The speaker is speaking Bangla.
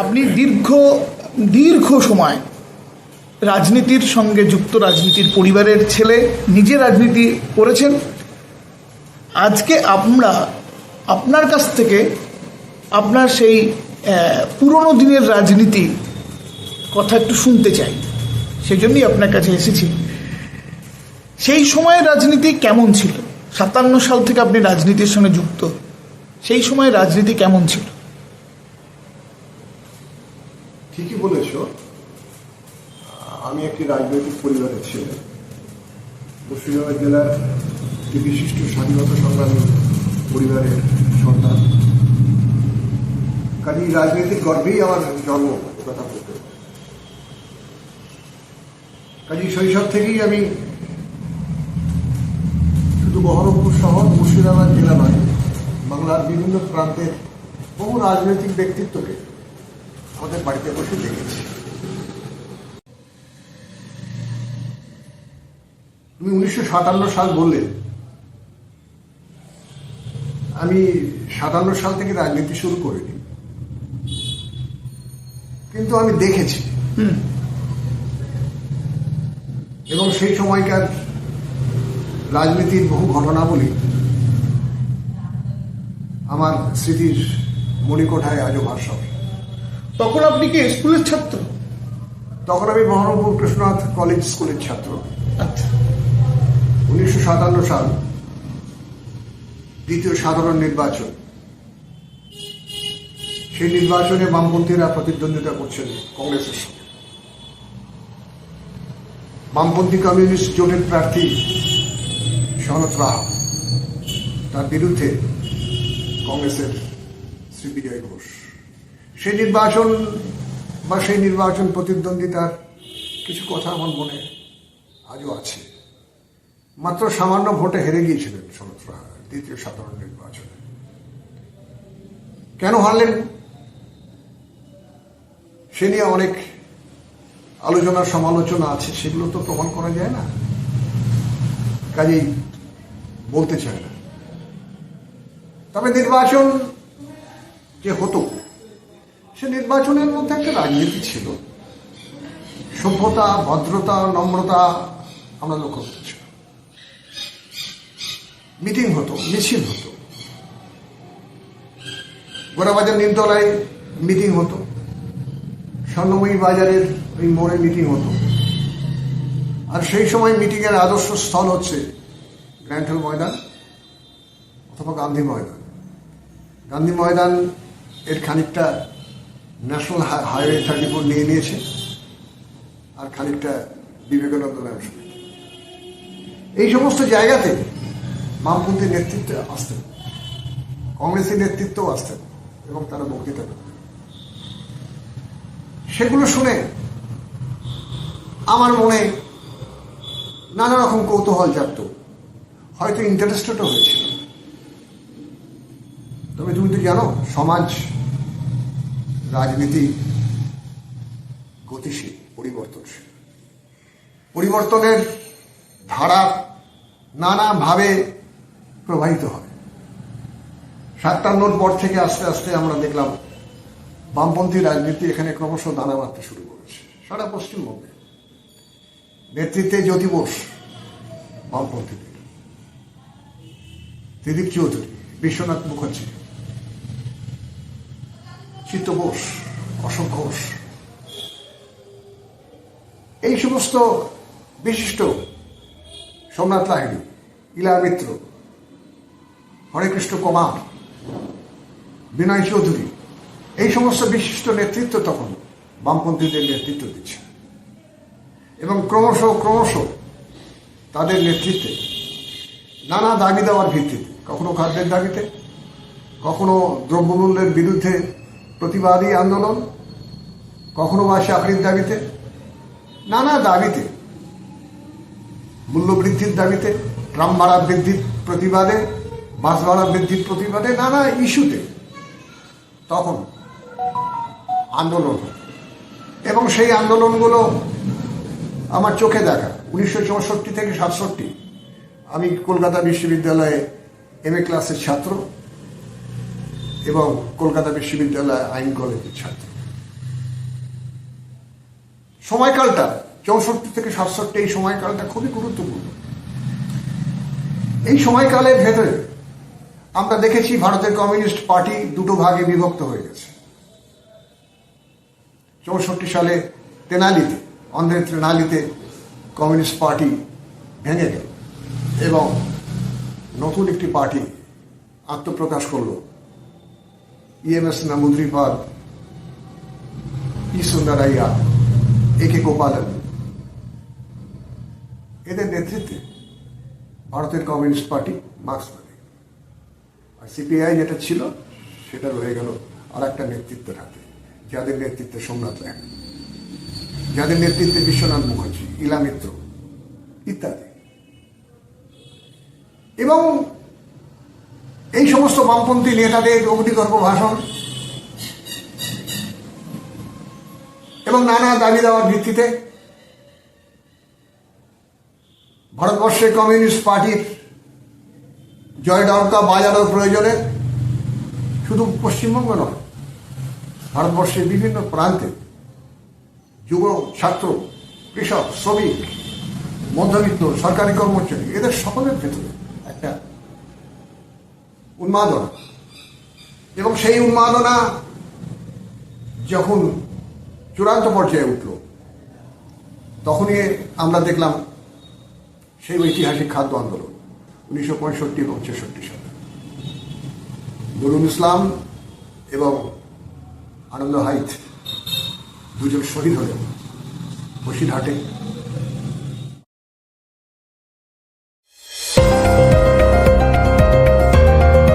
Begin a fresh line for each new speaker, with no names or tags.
আপনি দীর্ঘ দীর্ঘ সময় রাজনীতির সঙ্গে যুক্ত রাজনীতির পরিবারের ছেলে, নিজে রাজনীতি করেছেন। আজকে আমরা আপনার কাছ থেকে আপনার সেই পুরনো দিনের রাজনীতি কথা একটু শুনতে চাই। সেই জন্যই আপনার কাছে এসেছি। সেই সময়ের রাজনীতি কেমন ছিল? সাতান্ন সাল থেকে আপনি রাজনীতির সঙ্গে যুক্ত। সেই সময় রাজনীতি কেমন ছিল?
ঠিকই বলেছ। আমি একটি রাজনৈতিক পরিবারের ছেলে। মুর্শিদাবাদ জেলার একটি বিশিষ্ট স্বাধীনতা সংগ্রামী পরিবারের সন্তান। কাজে রাজনৈতিক গর্বেই আমার জন্ম কথা বলতে। কাজে শৈশব থেকেই আমি শুধু বহরমপুর শহর, মুর্শিদাবাদ জেলা নয়, বাংলার বিভিন্ন প্রান্তের বহু রাজনৈতিক ব্যক্তিত্বকে আমাদের বাড়িতে বসে দেখেছি। তুমি উনিশশো সাতান্ন সাল বললে আমি সাতান্ন সাল থেকে রাজনীতি শুরু করিনি। কিন্তু আমি দেখেছি। এবং সেই সময়কার রাজনীতির বহু ঘটনাবলী আমার স্মৃতির মণিকোঠায় আজও ভাষণ
তখন আপনি কি স্কুলের ছাত্র?
তখন আমি বহরমপুর কৃষ্ণনাথ কলেজ স্কুলের ছাত্র।
আচ্ছা।
উনিশশো সাতান্ন সাল দ্বিতীয় সাধারণ নির্বাচন। সেই নির্বাচনে বামপন্থীরা প্রতিদ্বন্দ্বিতা করছেন কংগ্রেসের সঙ্গে। বামপন্থী কমিউনিস্ট জোটের প্রার্থী শরৎ রাহা তার বিরুদ্ধে কংগ্রেসের শ্রী বিজয় ঘোষ। সেই নির্বাচন বা সেই নির্বাচন প্রতিদ্বন্দ্বিতার কিছু কথা আমার মনে আজও আছে। মাত্র সামান্য ভোটে হেরে গিয়েছিলেন শরৎ দ্বিতীয় সাধারণ নির্বাচনে। কেন হারলেন? সে নিয়ে অনেক আলোচনা, সমালোচনা আছে, সেগুলো তো প্রমাণ করা যায় না। কাজেই বলতে চায় না। তবে নির্বাচন যে হতো সে নির্বাচনের মধ্যে একটা রাজনীতি ছিল। সভ্যতা, ভদ্রতা, নম্রতা আমরা লক্ষ্য করছি। মিটিং হতো, মিছিল হতো। গোড়াবাজার নিমতলায় মিটিং হতো। স্বর্ণময়ী বাজারের ওই মোড়ে মিটিং হতো। আর সেই সময় মিটিংয়ের আদর্শ স্থল হচ্ছে গ্র্যান্ড হল ময়দান অথবা গান্ধী ময়দান। গান্ধী ময়দান এর খানিকটা ন্যাশনাল হাইওয়ে থার্টি ফোর নিয়ে নিয়েছে। আর খানিকটা বিবেকানন্দ সমিতি এই সমস্ত জায়গাতে বামপন্থী নেতৃত্বে আসতেন কংগ্রেসের নেতৃত্বও আসতেন এবং তারা বক্তৃতা করতেন সেগুলো শুনে আমার মনে নানা রকম কৌতূহল জাগত। হয়তো ইন্টারেস্টেডও হয়েছিল। তবে তুমি তো জানো, সমাজ রাজনীতি গতিশীল, পরিবর্তনশীল। পরিবর্তনের ধারা নানাভাবে প্রবাহিত হয় সাতান্নর পর থেকে আস্তে আস্তে আমরা দেখলাম বামপন্থী রাজনীতি এখানে ক্রমশ দানা মারতে শুরু করেছে, সারা পশ্চিমবঙ্গে। নেতৃত্বে জ্যোতি বোস, বামপন্থীদের। ত্রিদীপ চৌধুরী, বিশ্বনাথ মুখার্জি চিত্ত বোস। অশোক ঘোষ এই সমস্ত বিশিষ্ট সোমনাথ লাহিড়ী, ইলা মিত্র, হরেকৃষ্ণ কুমার, বিনয় চৌধুরী, এই সমস্ত বিশিষ্ট নেতৃত্ব তখন বামপন্থীদের নেতৃত্ব দিচ্ছে এবং ক্রমশ ক্রমশ তাদের নেতৃত্বে নানা দাবি দেওয়ার ভিত্তিতে, কখনো খাদ্যের দাবিতে, কখনো দ্রব্যমূল্যের বিরুদ্ধে প্রতিবাদী আন্দোলন? কখনো বা চাকরির দাবিতে? নানা দাবিতে। মূল্যবৃদ্ধির দাবিতে ট্রাম ভাড়া বৃদ্ধির প্রতিবাদে বাস ভাড়া বৃদ্ধির প্রতিবাদে, নানা ইস্যুতে তখন আন্দোলন এবং সেই আন্দোলনগুলো আমার চোখে দেখা। উনিশশো চৌষট্টি থেকে সাতষট্টি আমি কলকাতা বিশ্ববিদ্যালয়ে এম এ ক্লাসের ছাত্র। এবং কলকাতা বিশ্ববিদ্যালয় আইন কলেজের ছাত্র। সময়কালটা, চৌষট্টি থেকে সাতষট্টি, এই সময়কালটা খুবই গুরুত্বপূর্ণ। এই সময়কালের ভেতরে আমরা দেখেছি ভারতের কমিউনিস্ট পার্টি দুটো ভাগে বিভক্ত হয়ে গেছে। চৌষট্টি সালে তেনালিতে, অন্ধ্রের তেনালিতে কমিউনিস্ট পার্টি ভেঙে গেল এবং নতুন একটি পার্টি আত্মপ্রকাশ করল ইএমএস নামুদ্রিপাল ই সুন্দরাইয়া এ কে গোপালন। এদের নেতৃত্বে ভারতের কমিউনিস্ট পার্টি মার্ক্সবাদী আর সিপিআই যেটা ছিল, সেটা রয়ে গেল আর একটা নেতৃত্বের হাতে, যাদের নেতৃত্বে সোমনাথ ল্যান যাদের নেতৃত্বে বিশ্বনাথ মুখার্জি ইলা মিত্র ইত্যাদি। এবং সমস্ত বামপন্থী নেতাদের অগ্নিগর্ভ ভাষণ এবং নানা দাবি দেওয়ার ভিত্তিতে ভারতবর্ষের কমিউনিস্ট পার্টির জয় ডঙ্কা বাজানোর প্রয়োজনে শুধু পশ্চিমবঙ্গ নয়, ভারতবর্ষের বিভিন্ন প্রান্তে যুব, ছাত্র, কৃষক, শ্রমিক, মধ্যবিত্ত, সরকারি কর্মচারী, এদের সকলের ভেতরে একটা উন্মাদনা। এবং সেই উন্মাদনা যখন চূড়ান্ত পর্যায়ে উঠল, তখনই আমরা দেখলাম সেই ঐতিহাসিক খাদ্য আন্দোলন, উনিশশো পঁয়ষট্টি এবং ছেষট্টি সালে। নুরুল ইসলাম এবং আনন্দ হাইত দুজন শহীদ হলেন বসিরহাটে।